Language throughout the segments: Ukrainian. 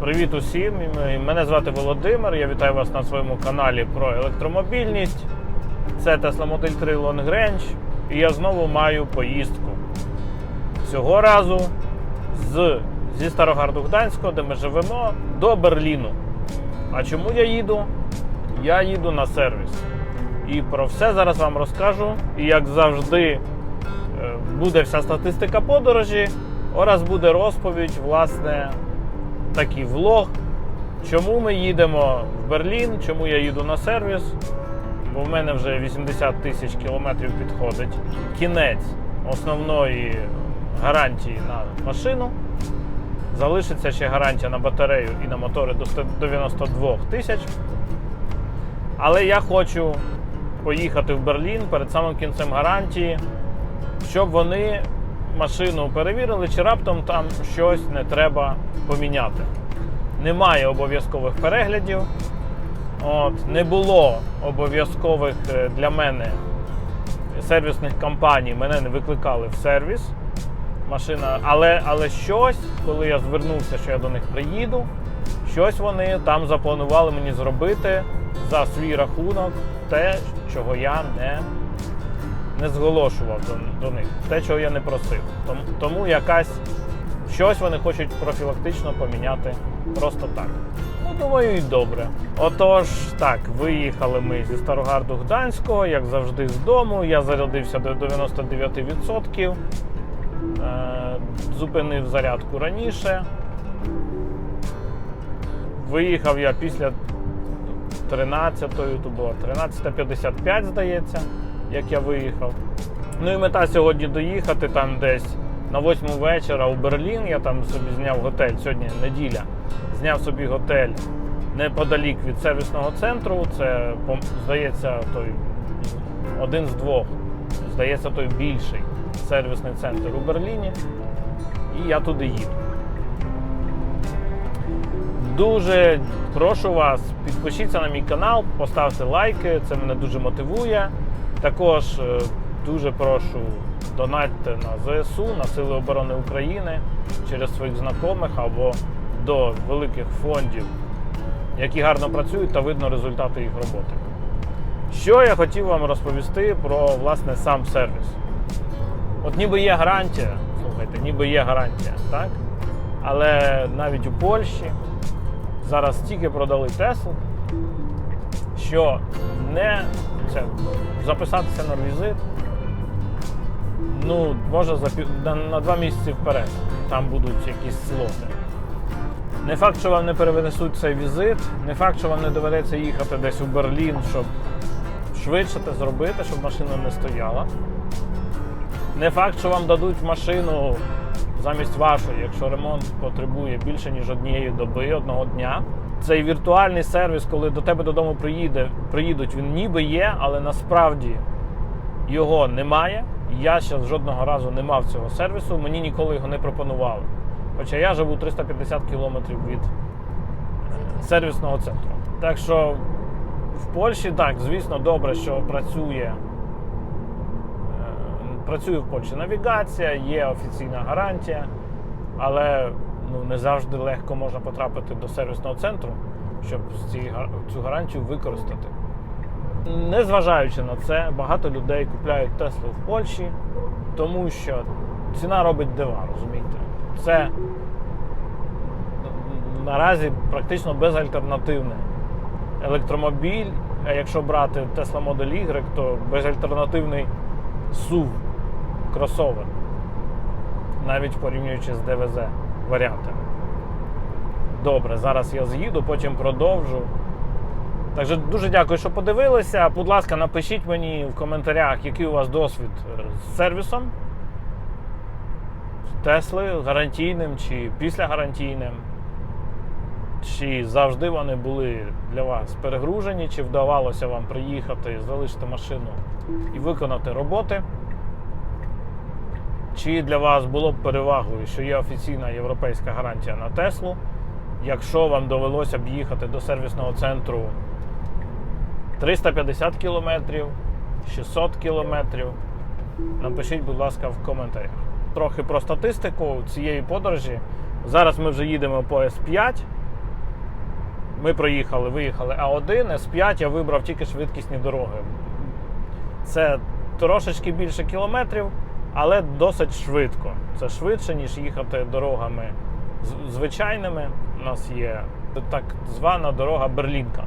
Привіт усім! Мене звати Володимир. Я вітаю вас на своєму каналі про електромобільність. Це Tesla Model 3 Long Range. І я знову маю поїздку. Цього разу з, зі Старогарду Гданського, де ми живемо, до Берліну. А чому я їду? Я їду на сервіс. І про все зараз вам розкажу. І як завжди, е, буде вся статистика подорожі. Ораз буде розповідь, власне, такий влог. Чому ми їдемо в Берлін, чому я їду на сервіс, бо в мене вже 80 тисяч кілометрів підходить. Кінець основної гарантії на машину. Залишиться ще гарантія на батарею і на мотори до 192 тисяч. Але я хочу поїхати в Берлін перед самим кінцем гарантії, щоб вони машину перевірили, чи раптом там щось не треба поміняти. Немає обов'язкових переглядів. От, не було обов'язкових е, для мене сервісних компаній, мене не викликали в сервіс. Машина, але, але щось, коли я звернувся, що я до них приїду, щось вони там запланували мені зробити за свій рахунок, те, чого я не не зголошував до, до них, те, чого я не просив. Тому, тому якась щось вони хочуть профілактично поміняти просто так. Ну, думаю, і добре. Отож, так, виїхали ми зі Старогарду Гданського, як завжди, з дому. Я зарядився до 99%. Е, зупинив зарядку раніше. Виїхав я після 13-ї, то було 13.55, здається, як я виїхав. Ну і мета сьогодні доїхати там десь на 8 вечора у Берлін. Я там собі зняв готель. Сьогодні неділя. Зняв собі готель неподалік від сервісного центру. Це, здається, той один з двох. Здається, той більший сервісний центр у Берліні. І я туди їду. Дуже прошу вас, підпишіться на мій канал, поставте лайки, це мене дуже мотивує. Також е, дуже прошу донатьте на ЗСУ, на Сили оборони України через своїх знайомих або до великих фондів, які гарно працюють та видно результати їх роботи. Що я хотів вам розповісти про власне сам сервіс. От ніби є гарантія, слухайте, ніби є гарантія, так? Але навіть у Польщі зараз стільки продали Теслу, що не це, записатися на візит, ну, може за, пів- на, два місяці вперед. Там будуть якісь слоти. Не факт, що вам не перенесуть цей візит, не факт, що вам не доведеться їхати десь у Берлін, щоб швидше це зробити, щоб машина не стояла. Не факт, що вам дадуть машину замість вашої, якщо ремонт потребує більше, ніж однієї доби, одного дня. Цей віртуальний сервіс, коли до тебе додому приїде, приїдуть, він ніби є, але насправді його немає. Я ще жодного разу не мав цього сервісу, мені ніколи його не пропонували. Хоча я живу 350 кілометрів від е, сервісного центру. Так що в Польщі так, звісно, добре, що працює Працює в Польщі навігація, є офіційна гарантія, але ну, не завжди легко можна потрапити до сервісного центру, щоб ці цю гарантію використати. Незважаючи на це, багато людей купляють Теслу в Польщі, тому що ціна робить дива, розумієте? Це наразі практично безальтернативне електромобіль. А якщо брати Tesla Model Y, то безальтернативний SUV кросовер, навіть порівнюючи з ДВЗ варіантами. Добре, зараз я з'їду, потім продовжу. Також дуже дякую, що подивилися. Будь ласка, напишіть мені в коментарях, який у вас досвід е, з сервісом Тесли гарантійним чи післягарантійним. Чи завжди вони були для вас перегружені, чи вдавалося вам приїхати, залишити машину і виконати роботи? Чи для вас було б перевагою, що є офіційна європейська гарантія на Теслу? Якщо вам довелося б їхати до сервісного центру 350 кілометрів, 600 кілометрів, напишіть, будь ласка, в коментарях. Трохи про статистику цієї подорожі. Зараз ми вже їдемо по С5. Ми проїхали, виїхали А1, С5 я вибрав тільки швидкісні дороги. Це трошечки більше кілометрів, але досить швидко. Це швидше, ніж їхати дорогами звичайними. У нас є так звана дорога Берлінка.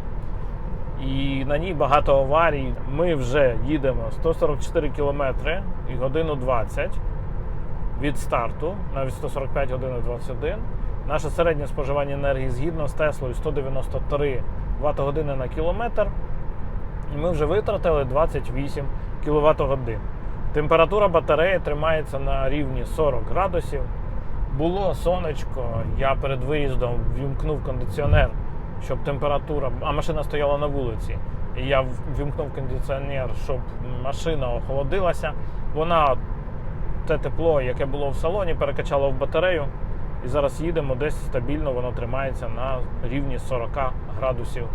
І на ній багато аварій. Ми вже їдемо 144 кілометри і годину 20 від старту, навіть 145 години 21. Наше середнє споживання енергії згідно з Теслою 193 Вт години на кілометр. І ми вже витратили 28 кВт годин. Температура батареї тримається на рівні 40 градусів. Було сонечко, я перед виїздом вімкнув кондиціонер, щоб температура, а машина стояла на вулиці. І я вімкнув кондиціонер, щоб машина охолодилася. Вона те тепло, яке було в салоні, перекачало в батарею. І зараз їдемо десь стабільно, воно тримається на рівні 40 градусів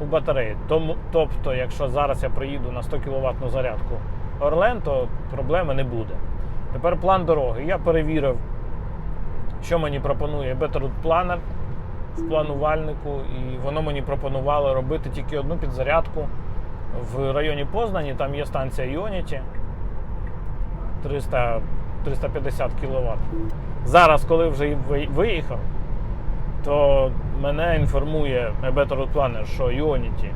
у батареї. Тому, тобто, якщо зараз я приїду на 100 кВт зарядку Орлен, то проблеми не буде. Тепер план дороги. Я перевірив, що мені пропонує Betterroot Planner в планувальнику, і воно мені пропонувало робити тільки одну підзарядку в районі Познані. Там є станція Ionity 300, 350 кВт. Зараз, коли вже виїхав, то мене інформує Betterroot Planner, що Ionity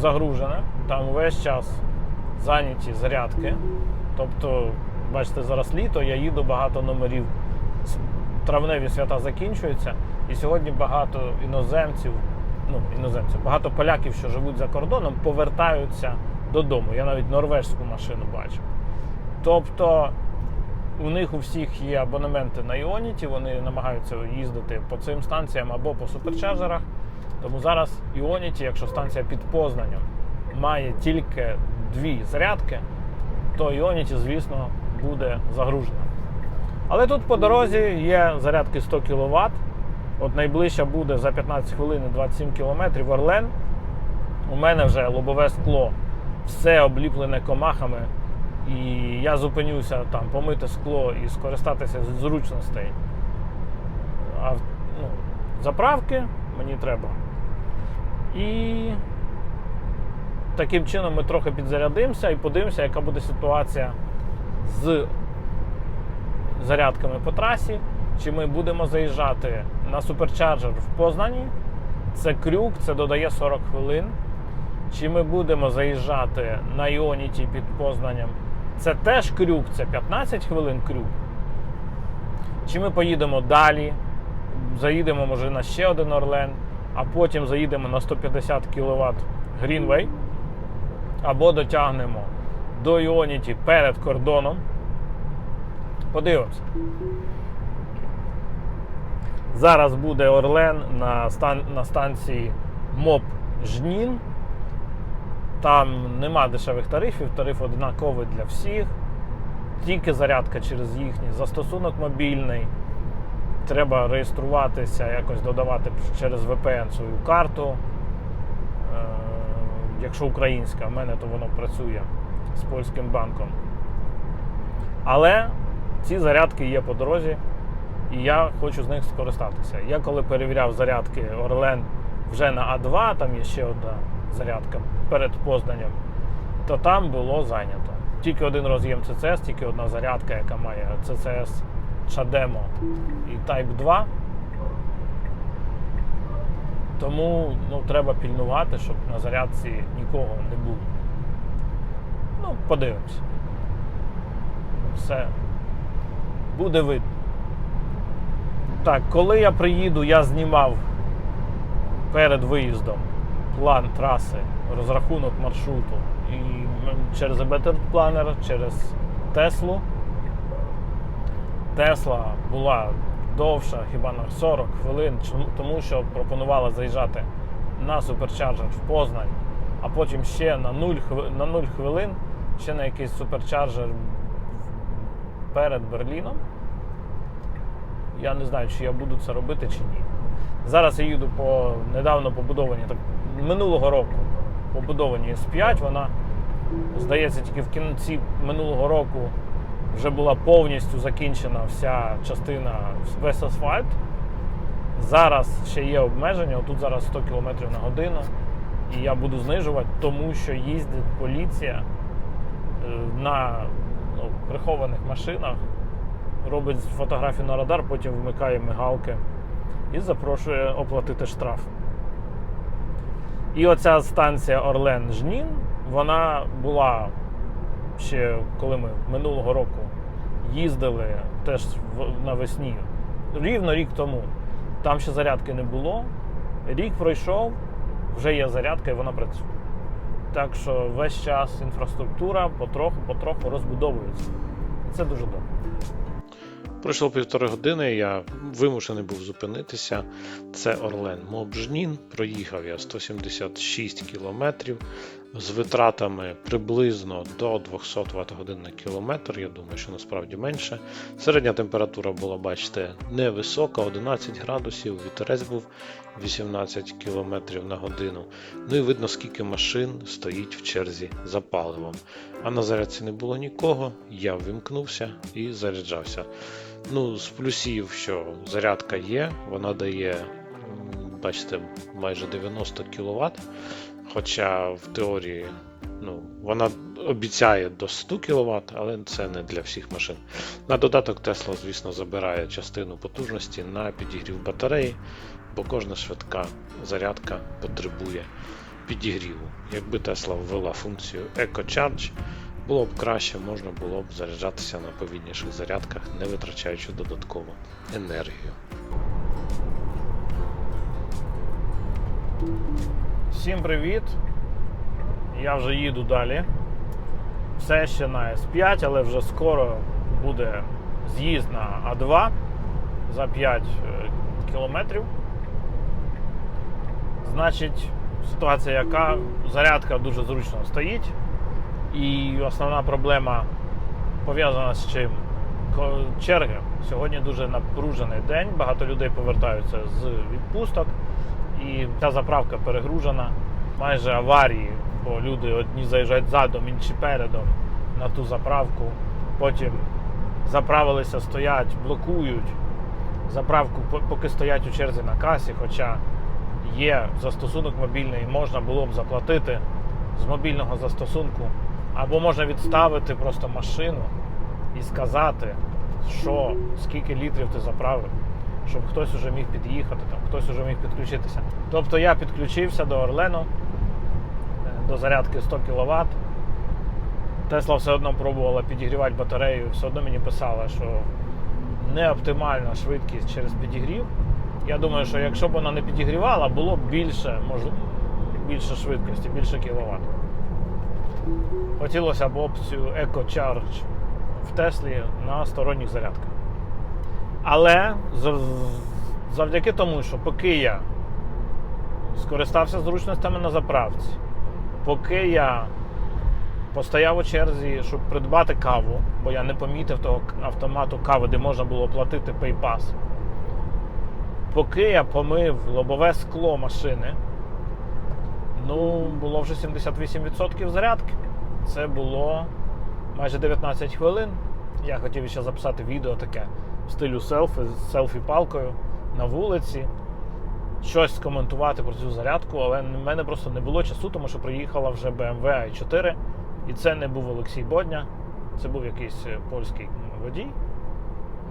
загружена, там весь час зайняті зарядки. Тобто, бачите, зараз літо, я їду багато номерів. Травневі свята закінчуються, і сьогодні багато іноземців, ну, іноземців, багато поляків, що живуть за кордоном, повертаються додому. Я навіть норвежську машину бачив. Тобто у них у всіх є абонементи на Іоніті, вони намагаються їздити по цим станціям або по суперчарджерах. Тому зараз Іоніті, якщо станція під Познанням має тільки дві зарядки, то Іоніті, звісно, буде загружена. Але тут по дорозі є зарядки 100 кВт. От найближча буде за 15 хвилин 27 км Орлен. У мене вже лобове скло, все обліплене комахами. І я зупинюся там помити скло і скористатися з зручностей. А ну, заправки мені треба. І таким чином ми трохи підзарядимося і подивимося, яка буде ситуація з зарядками по трасі. Чи ми будемо заїжджати на суперчарджер в Познані. Це крюк, це додає 40 хвилин. Чи ми будемо заїжджати на Іоніті під Познанням? Це теж крюк, це 15 хвилин крюк. Чи ми поїдемо далі, заїдемо, може, на ще один Орлен, а потім заїдемо на 150 кВт Greenway, або дотягнемо до Іоніті перед кордоном. Подивимося. Зараз буде Орлен на, стан, на станції МОП Жнін. Там нема дешевих тарифів, тариф однаковий для всіх. Тільки зарядка через їхній застосунок мобільний. Треба реєструватися, якось додавати через VPN свою карту. Якщо українська, в мене то воно працює з польським банком. Але ці зарядки є по дорозі, і я хочу з них скористатися. Я коли перевіряв зарядки Орлен вже на А2, там є ще одна зарядка перед Познанням, то там було зайнято. Тільки один роз'єм CCS, тільки одна зарядка, яка має CCS Chademo і Type 2. Тому ну, треба пільнувати, щоб на зарядці нікого не було. Ну, подивимось. Все. Буде видно. Так, коли я приїду, я знімав перед виїздом план траси, розрахунок маршруту. І через Better Planner, через Теслу. Тесла була довша, хіба на 40 хвилин, тому що пропонувала заїжджати на суперчарджер в Познань, а потім ще на 0, хви- на 0 хвилин, ще на якийсь суперчарджер перед Берліном. Я не знаю, чи я буду це робити чи ні. Зараз я їду по недавно побудованій, так, минулого року побудованій С5. Вона, здається, тільки в кінці минулого року вже була повністю закінчена вся частина, весь асфальт. Зараз ще є обмеження, отут зараз 100 км на годину, і я буду знижувати, тому що їздить поліція е, на ну, прихованих машинах, робить фотографію на радар, потім вмикає мигалки і запрошує оплатити штраф. І оця станція Орлен Жнін, вона була ще коли ми минулого року їздили теж навесні, рівно рік тому. Там ще зарядки не було. Рік пройшов, вже є зарядка і вона працює. Так що весь час інфраструктура потроху-потроху розбудовується. Це дуже добре. Пройшло півтори години, я вимушений був зупинитися. Це Орлен Мобжнін. Проїхав я 176 кілометрів з витратами приблизно до 200 Вт годин на кілометр. Я думаю, що насправді менше. Середня температура була, бачите, невисока, 11 градусів. Вітерець був 18 км на годину. Ну і видно, скільки машин стоїть в черзі за паливом. А на зарядці не було нікого. Я вимкнувся і заряджався. Ну, з плюсів, що зарядка є, вона дає, бачите, майже 90 кВт. Хоча в теорії ну, вона обіцяє до 100 кВт, але це не для всіх машин. На додаток Tesla, звісно, забирає частину потужності на підігрів батареї, бо кожна швидка зарядка потребує підігріву. Якби Tesla ввела функцію EcoCharge, було б краще, можна було б заряджатися на повільніших зарядках, не витрачаючи додаткову енергію. Всім привіт! Я вже їду далі. Все ще на С5, але вже скоро буде з'їзд на А2 за 5 е, кілометрів. Значить, ситуація яка? Зарядка дуже зручно стоїть. І основна проблема пов'язана з чим? Черги. Сьогодні дуже напружений день, багато людей повертаються з відпусток і ця заправка перегружена. Майже аварії, бо люди одні заїжджають задом, інші передом на ту заправку. Потім заправилися, стоять, блокують заправку, поки стоять у черзі на касі. Хоча є застосунок мобільний, можна було б заплатити з мобільного застосунку, або можна відставити просто машину і сказати, що скільки літрів ти заправив, щоб хтось уже міг під'їхати, там, хтось уже міг підключитися. Тобто я підключився до Орлену, е, до зарядки 100 кВт. Тесла все одно пробувала підігрівати батарею, все одно мені писала, що не оптимальна швидкість через підігрів. Я думаю, що якщо б вона не підігрівала, було б більше, можливо, більше швидкості, більше кіловат. Хотілося б опцію EcoCharge в Теслі на сторонніх зарядках. Але завдяки тому, що поки я скористався зручностями на заправці, поки я постояв у черзі, щоб придбати каву, бо я не помітив того автомату кави, де можна було платити PayPass. Поки я помив лобове скло машини, ну, було вже 78% зарядки. Це було майже 19 хвилин. Я хотів ще записати відео таке стилю селфі з селфі-палкою на вулиці. Щось скоментувати про цю зарядку, але в мене просто не було часу, тому що приїхала вже BMW i4, і це не був Олексій Бодня, це був якийсь е, польський водій.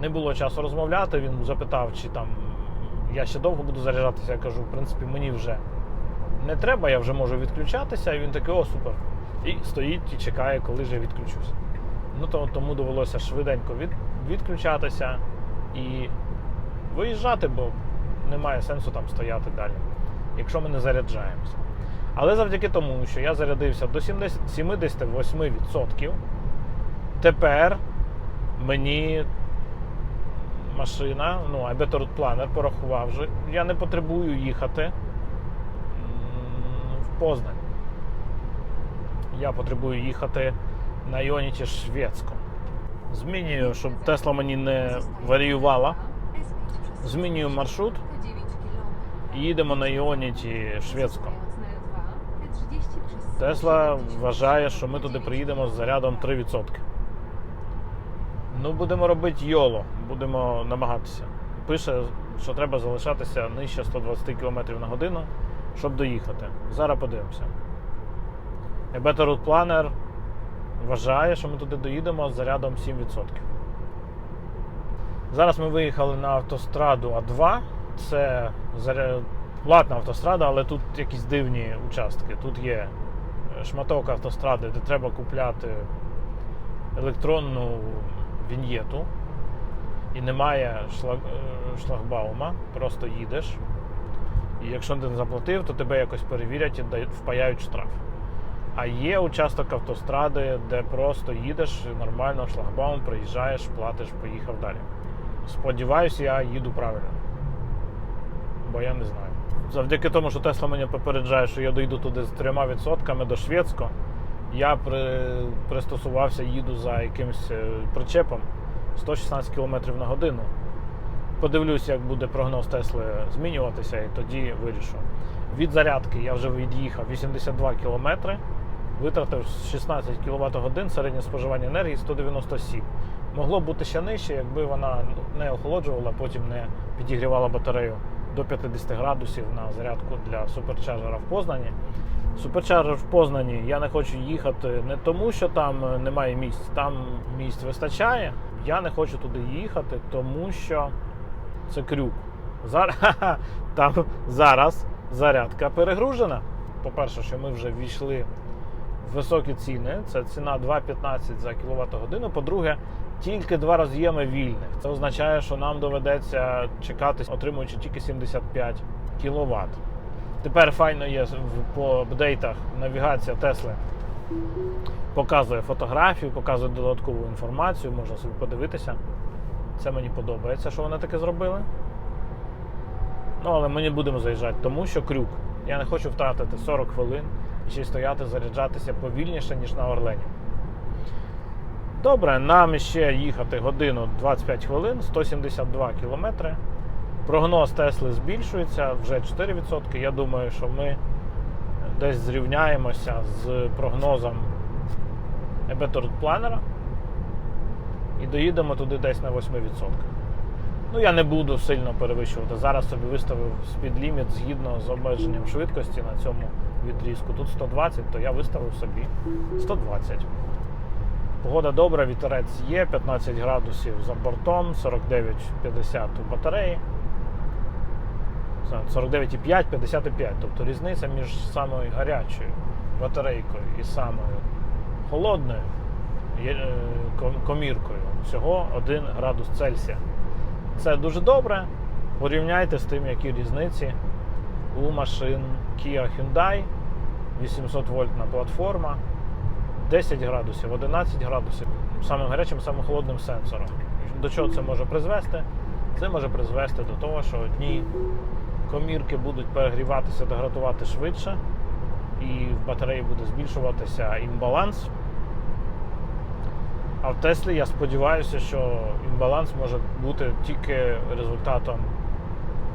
Не було часу розмовляти. Він запитав, чи там я ще довго буду заряджатися. Я кажу, в принципі, мені вже не треба, я вже можу відключатися. І він такий, о, супер. І стоїть і чекає, коли ж я відключуся. Ну то, тому довелося швиденько від, відключатися і виїжджати, бо немає сенсу там стояти далі, якщо ми не заряджаємося. Але завдяки тому, що я зарядився до 70 78%, тепер мені машина, ну, iBetter Planner порахував, що я не потребую їхати в Познань. Я потребую їхати на Іоніті Шведську. Змінюю, щоб Тесла мені не варіювала. Змінюю маршрут і їдемо на Іоніті Шведську. Тесла вважає, що ми туди приїдемо з зарядом 3%. Ну, будемо робити YOLO, будемо намагатися. Пише, що треба залишатися нижче 120 км на годину, щоб доїхати. Зараз подивимося. Better Route Planner вважає, що ми туди доїдемо з зарядом 7%. Зараз ми виїхали на автостраду А2. Це платна автострада, але тут якісь дивні участки. Тут є е, шматок автостради, де треба купляти електронну віньєту. І немає шлаг... е, шлагбаума, просто їдеш. І якщо ти не заплатив, то тебе якось перевірять і впаяють штраф. А є участок автостради, де просто їдеш нормально, шлагбаум, приїжджаєш, платиш, поїхав далі. Сподіваюсь, я їду правильно. Бо я не знаю. Завдяки тому, що Тесла мене попереджає, що я дойду туди з 3% до Шведського, я при... пристосувався, їду за якимось е, причепом 116 км на годину. Подивлюсь, як буде прогноз Тесли змінюватися, і тоді вирішу. Від зарядки я вже від'їхав 82 км, витратив 16 кВт годин, середнє споживання енергії 197. Могло бути ще нижче, якби вона не охолоджувала, потім не підігрівала батарею до 50 градусів на зарядку для суперчарджера в Познані. Суперчарджер в Познані я не хочу їхати не тому, що там е, немає місць, там місць вистачає. Я не хочу туди їхати, тому що це крюк. Зараз, там зараз зарядка перегружена. По-перше, що ми вже ввійшли високі ціни. Це ціна 2,15 за кВт годину. По-друге, тільки два роз'єми вільних. Це означає, що нам доведеться чекати, отримуючи тільки 75 кВт. Тепер файно є по апдейтах навігація Тесли. Показує фотографію, показує додаткову інформацію, можна собі подивитися. Це мені подобається, що вони таке зробили. Ну, але ми не будемо заїжджати, тому що крюк. Я не хочу втратити 40 хвилин й стояти, заряджатися повільніше, ніж на Орлені. Добре, нам ще їхати годину 25 хвилин, 172 кілометри. Прогноз Тесли збільшується вже 4%. Я думаю, що ми десь зрівняємося з прогнозом Ebetor Planner і доїдемо туди десь на 8%. Ну, я не буду сильно перевищувати. Зараз собі виставив спідліміт згідно з обмеженням швидкості на цьому відрізку. Тут 120, то я виставив собі 120. Погода добра, вітерець є, 15 градусів за бортом, 49,50 у батареї. 49,5, 55. Тобто різниця між самою гарячою батарейкою і самою холодною е, ком- коміркою всього 1 градус Цельсія. Це дуже добре. Порівняйте з тим, які різниці у машин Kia Hyundai, 800 вольтна платформа, 10 градусів, 11 градусів самим гарячим, самим холодним сенсором. До чого це може призвести? Це може призвести до того, що одні комірки будуть перегріватися, деградувати швидше, і в батареї буде збільшуватися імбаланс. А в Теслі я сподіваюся, що імбаланс може бути тільки результатом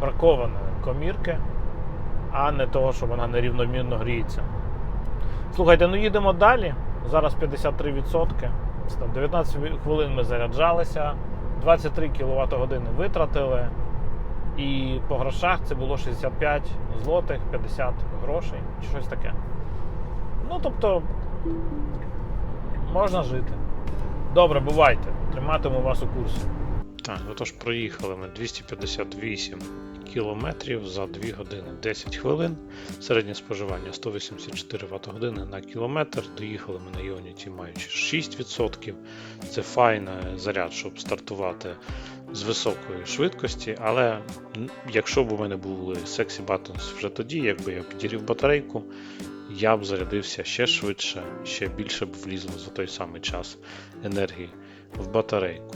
бракованої комірки, а не того, що вона нерівномірно гріється. Слухайте, ну їдемо далі. Зараз 53%. 19 хвилин ми заряджалися, 23 кВт години витратили. І по грошах це було 65 злотих, 50 грошей чи щось таке. Ну, тобто, можна жити. Добре, бувайте. Триматиму вас у курсі. Так, отож проїхали ми 258 кілометрів за 2 години 10 хвилин. Середнє споживання 184 Вт години на кілометр. Доїхали ми на Ionity маючи 6%. Це файний заряд, щоб стартувати з високої швидкості. Але якщо б у мене були Sexy Buttons вже тоді, якби я підірів батарейку, я б зарядився ще швидше, ще більше б влізло за той самий час енергії в батарейку.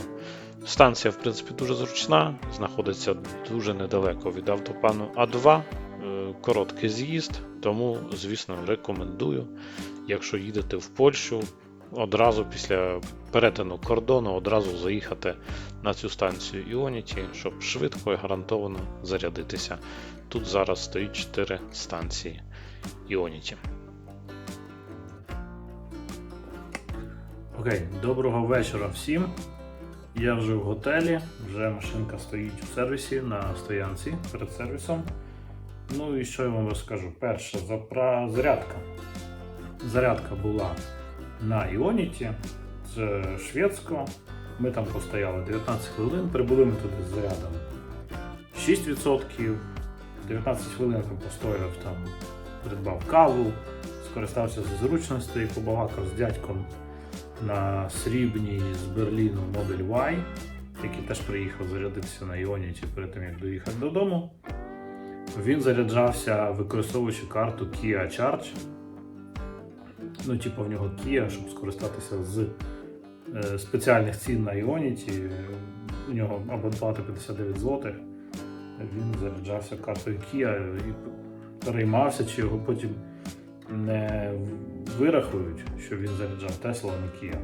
Станція, в принципі, дуже зручна, знаходиться дуже недалеко від автопану А2. е, Короткий з'їзд, тому, звісно, рекомендую, якщо їдете в Польщу, одразу після перетину кордону одразу заїхати на цю станцію Ionity, щоб швидко і гарантовано зарядитися. Тут зараз стоїть 4 станції Ionity. Окей, доброго вечора всім. Я вже в готелі, вже машинка стоїть у сервісі на стоянці перед сервісом. Ну і що я вам розкажу? Перше, запра... зарядка. Зарядка була на Іоніті, це шведсько. Ми там постояли 19 хвилин, прибули ми туди з зарядом 6%. 19 хвилин там постояв, там придбав каву, скористався з зручностей, побалакав з дядьком на срібній з Берліну Model Y, який теж приїхав зарядитися на Іоніті перед тим, як доїхати додому. Він заряджався, використовуючи карту Kia Charge. Ну, типу, в нього Kia, щоб скористатися з е, спеціальних цін на Іоніті. У нього абонплата 59 злотих. Він заряджався картою Kia і переймався, чи його потім не вирахують, що він заряджав Tesla, а не Kia.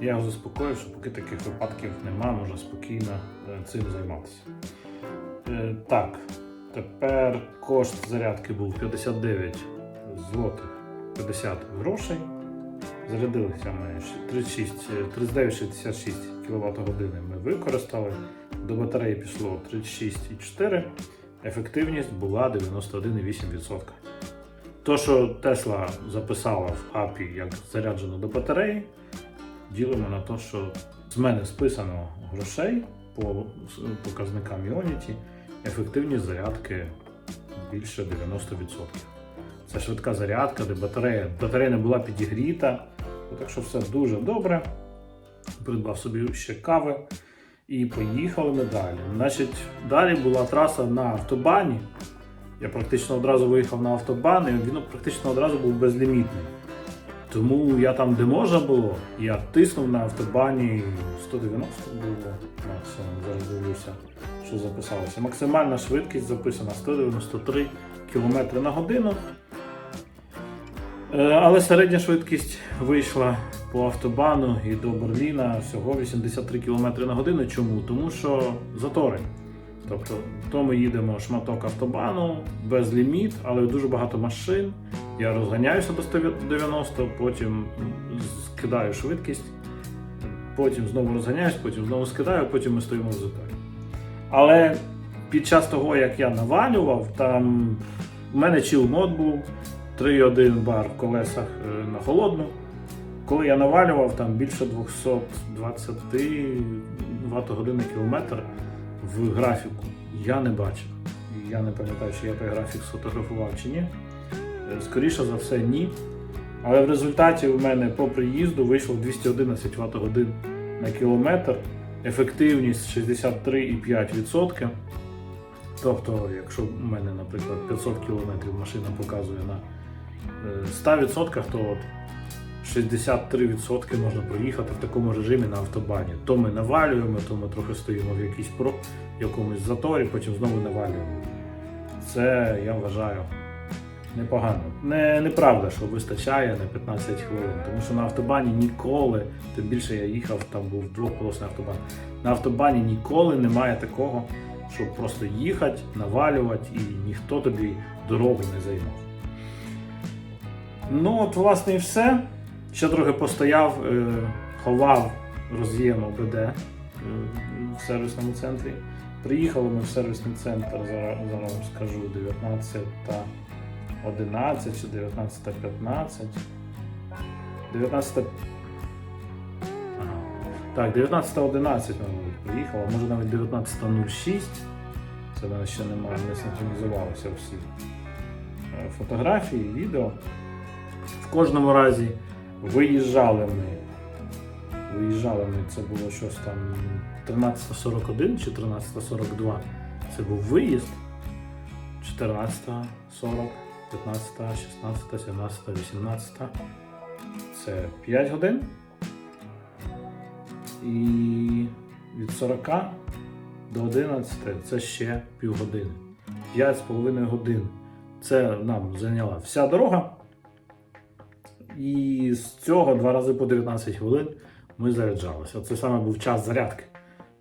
Я його заспокоїв, що поки таких випадків нема, можна спокійно е, цим займатися. Е, Так, тепер кошт зарядки був 59 злотих 50 грошей. Зарядилися ми 36, е, 39,66 кВт години ми використали. До батареї пішло 36,4. Ефективність була 91,8%. То, що Тесла записала в API як заряджено до батареї, ділимо на те, що з мене списано грошей по показникам Ionity, ефективність зарядки більше 90%. Це швидка зарядка, де батарея, батарея не була підігріта, так що все дуже добре. Придбав собі ще кави і поїхали ми далі. Значить, далі була траса на автобані. Я практично одразу виїхав на автобан, і він практично одразу був безлімітний. Тому я там, де можна було, я тиснув на автобані 190 було максимум. Зараз дивлюся, що записалося. Максимальна швидкість записана 193 км на годину. Е, Але середня швидкість вийшла по автобану і до Берліна всього 83 км на годину. Чому? Тому що затори. Тобто, то ми їдемо шматок автобану, без ліміт, але дуже багато машин. Я розганяюся до 190, потім скидаю швидкість, потім знову розганяюсь, потім знову скидаю, потім ми стоїмо в заторі. Але під час того, як я навалював, там у мене чил мод був 3,1 бар в колесах е, на холодну. Коли я навалював, там більше 220 Вт години кілометр в графіку я не бачив. Я не пам'ятаю, чи я той графік сфотографував чи ні. Е, Скоріше за все, ні. Але в результаті у мене по приїзду вийшло 211 Вт годин на кілометр, ефективність 63,5%. Тобто, якщо у мене, наприклад, 500 км машина показує на 100%, то от 63% можна проїхати в такому режимі на автобані. То ми навалюємо, то ми трохи стоїмо в якійсь про якомусь заторі, потім знову навалюємо. Це я вважаю непогано. Не, неправда, що вистачає на 15 хвилин, тому що на автобані ніколи, тим більше я їхав, там був двохполосний автобан. На автобані ніколи немає такого, щоб просто їхати, навалювати і ніхто тобі дорогу не займав. Ну, от, власне, і все. Ще трохи постояв, е, ховав роз'єм ОБД е, в сервісному центрі. Приїхали ми в сервісний центр, зараз, скажу, 19 11 чи 19 та 15. 19 Так, 19.11 мабуть, приїхала, може навіть 19.06. Це в мене ще немає, не синхронізувалися всі е, фотографії, відео. В кожному разі виїжджали ми. Виїжджали ми, це було щось там 13.41 чи 13.42. Це був виїзд. 14.40, 15, 16, 17, 18. Це 5 годин. І від 40 до 11 це ще півгодини. 5,5 годин. Це нам зайняла вся дорога. І з цього два рази по 19 хвилин ми заряджалися. Це саме був час зарядки.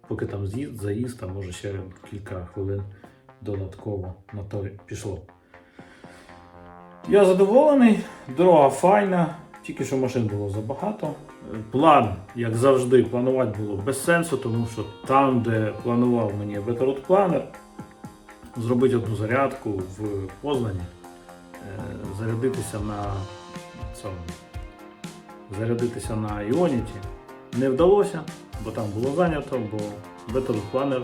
Поки там з'їзд, заїзд, там може ще кілька хвилин додатково на то пішло. Я задоволений, дорога файна, Тільки що машин було забагато. План, як завжди, планувати було без сенсу, тому що там, де планував мені Better Planner, зробити одну зарядку в Познані, е, зарядитися на цьому, зарядитися на Іоніті не вдалося, бо там було зайнято, бо Planner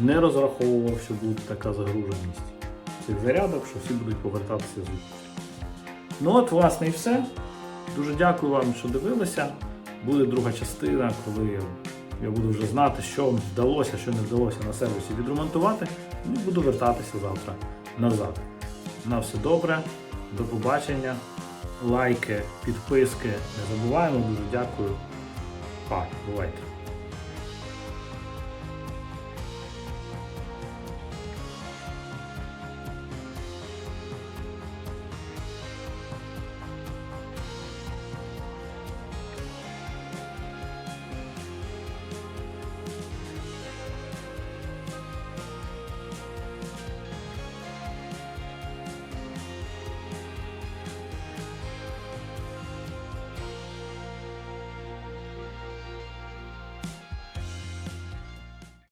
не розраховував, що буде така загруженість цих зарядок, що всі будуть повертатися з відпустки. Ну от, власне, і все. Дуже дякую вам, що дивилися. Буде друга частина, коли я буду вже знати, що вдалося, що не вдалося на сервісі відремонтувати. І буду вертатися завтра назад. На все добре, до побачення. Лайки, підписки. Не забуваємо, дуже дякую. Па, бувайте.